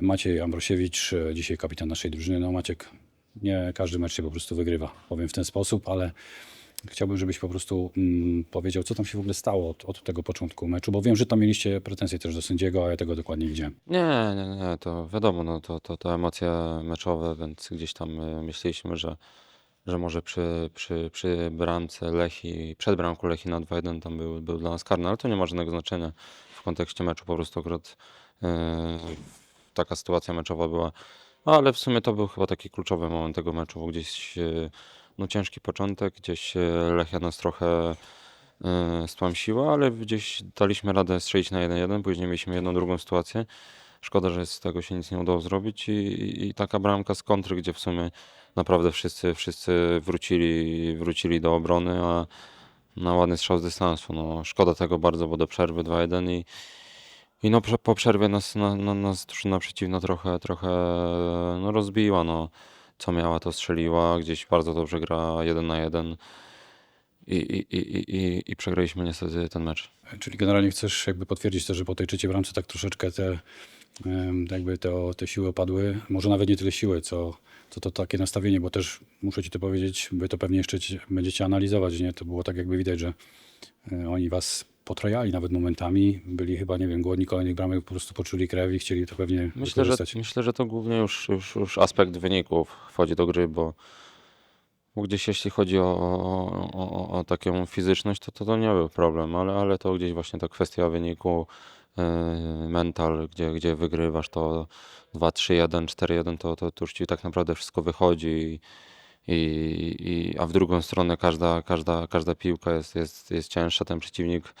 Maciej Ambrosiewicz, e, dzisiaj kapitan naszej drużyny. No Maciek, nie każdy mecz się po prostu wygrywa, powiem w ten sposób, ale chciałbym, żebyś po prostu mm, powiedział, co tam się w ogóle stało od, od tego początku meczu, bo wiem, że tam mieliście pretensje też do sędziego, a ja tego dokładnie nie widziałem. Nie, nie, nie, to wiadomo, no to, to, to emocje meczowe, więc gdzieś tam y, myśleliśmy, że, że może przy, przy, przy bramce Lechi, przed bramką Lechi na 2-1 tam był, był dla nas karny, ale to nie ma żadnego znaczenia w kontekście meczu, po prostu akurat y, taka sytuacja meczowa była. Ale w sumie to był chyba taki kluczowy moment tego meczu, bo gdzieś y, no ciężki początek, gdzieś y, Lechia nas trochę y, stłamsiła, ale gdzieś daliśmy radę strzelić na 1-1, później mieliśmy jedną, drugą sytuację. Szkoda, że z tego się nic nie udało zrobić i, i, i taka bramka z kontry, gdzie w sumie naprawdę wszyscy, wszyscy wrócili, wrócili do obrony, a na ładny strzał z dystansu. No, szkoda tego bardzo, bo do przerwy 2-1 i, i no, po przerwie nas, na, na, nas drużyna przeciwna trochę, trochę no, rozbiła. No. Co miała, to strzeliła. Gdzieś bardzo dobrze gra 1 na 1 i, i, i, i, i, przegraliśmy niestety ten mecz. Czyli generalnie chcesz jakby potwierdzić to, że po tej trzeciej bramce tak troszeczkę te, jakby te, te siły opadły. Może nawet nie tyle siły, co, co to takie nastawienie, bo też muszę ci to powiedzieć, wy to pewnie jeszcze ci- będziecie analizować, nie? To było tak jakby widać, że e, oni was potrajali nawet momentami. Byli chyba, nie wiem, głodni kolejnych bramek, po prostu poczuli krew i chcieli to pewnie Myślę, że, myślę, że to głównie już, już, już aspekt wyników wchodzi do gry, bo, gdzieś jeśli chodzi o, o, o, o- o taką fizyczność, to, to to nie był problem, ale, ale to gdzieś właśnie ta kwestia wyniku, yy, mental, gdzie, gdzie wygrywasz to 2-3-1, 4-1, to, to, to już ci tak naprawdę wszystko wychodzi i, i, i, a w drugą stronę każda, każda, każda piłka jest, jest, jest cięższa, ten przeciwnik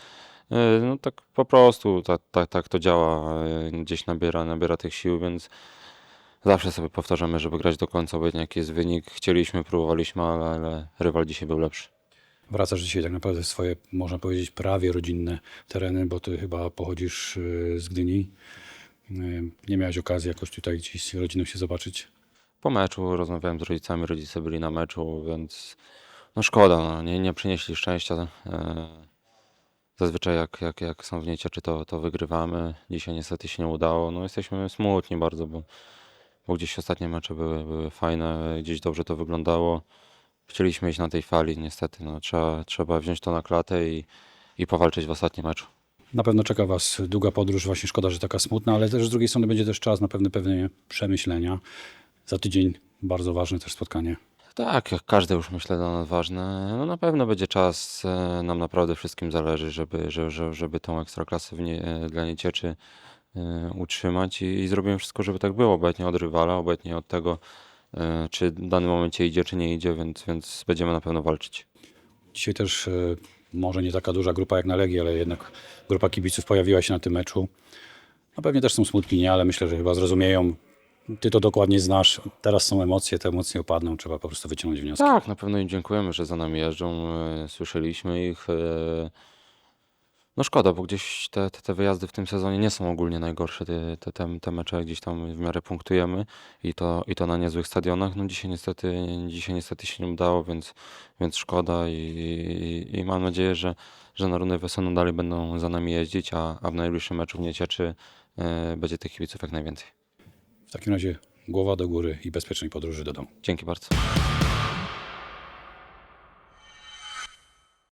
yy, no tak po prostu tak, tak, tak to działa, yy, gdzieś nabiera, nabiera tych sił, więc zawsze sobie powtarzamy, żeby grać do końca, obojętnie jaki jest wynik. Chcieliśmy, próbowaliśmy, ale, ale rywal dzisiaj był lepszy. Wracasz dzisiaj tak naprawdę w swoje, można powiedzieć, prawie rodzinne tereny, bo ty chyba pochodzisz y, z Gdyni. Nie miałeś okazji jakoś tutaj gdzieś z rodziną się zobaczyć. Po meczu rozmawiałem z rodzicami, rodzice byli na meczu, więc no szkoda, no, nie, nie przynieśli szczęścia. E, Zazwyczaj jak, jak, jak są w Niecieczy, to, to wygrywamy. Dzisiaj niestety się nie udało. No, jesteśmy smutni bardzo, bo, bo gdzieś ostatnie mecze były, były fajne, gdzieś dobrze to wyglądało. Chcieliśmy iść na tej fali, niestety. No, trzeba, trzeba wziąć to na klatę i, i powalczyć w ostatnim meczu. Na pewno czeka Was długa podróż, właśnie szkoda, że taka smutna, ale też z drugiej strony będzie też czas na pewne pewne przemyślenia. Za tydzień bardzo ważne też spotkanie. Tak, jak każde już myślę dla nas ważne. No na pewno będzie czas, e, nam naprawdę wszystkim zależy, żeby, żeby, żeby, tą ekstraklasę nie, e, dla Niecieczy e, utrzymać i, i zrobimy wszystko, żeby tak było, obojętnie od rywala, obojętnie od tego, czy w danym momencie idzie, czy nie idzie, więc, więc będziemy na pewno walczyć. Dzisiaj też może nie taka duża grupa jak na Legii, ale jednak grupa kibiców pojawiła się na tym meczu. No pewnie też są smutni, nie, ale myślę, że chyba zrozumieją. Ty to dokładnie znasz. Teraz są emocje, te emocje opadną, trzeba po prostu wyciągnąć wnioski. Tak, na pewno im dziękujemy, że za nami jeżdżą. e, Słyszeliśmy ich. e, No szkoda, bo gdzieś te, te, te wyjazdy w tym sezonie nie są ogólnie najgorsze. Te, te, te, te mecze gdzieś tam w miarę punktujemy i to, i to na niezłych stadionach. No dzisiaj niestety, dzisiaj niestety się nie udało, więc, więc szkoda i, i, i mam nadzieję, że, że na rundę wiosenną dalej będą za nami jeździć, a, a w najbliższym meczu w Niecieczy e, będzie tych kibiców jak najwięcej. W takim razie głowa do góry i bezpiecznej podróży do domu. Dzięki bardzo.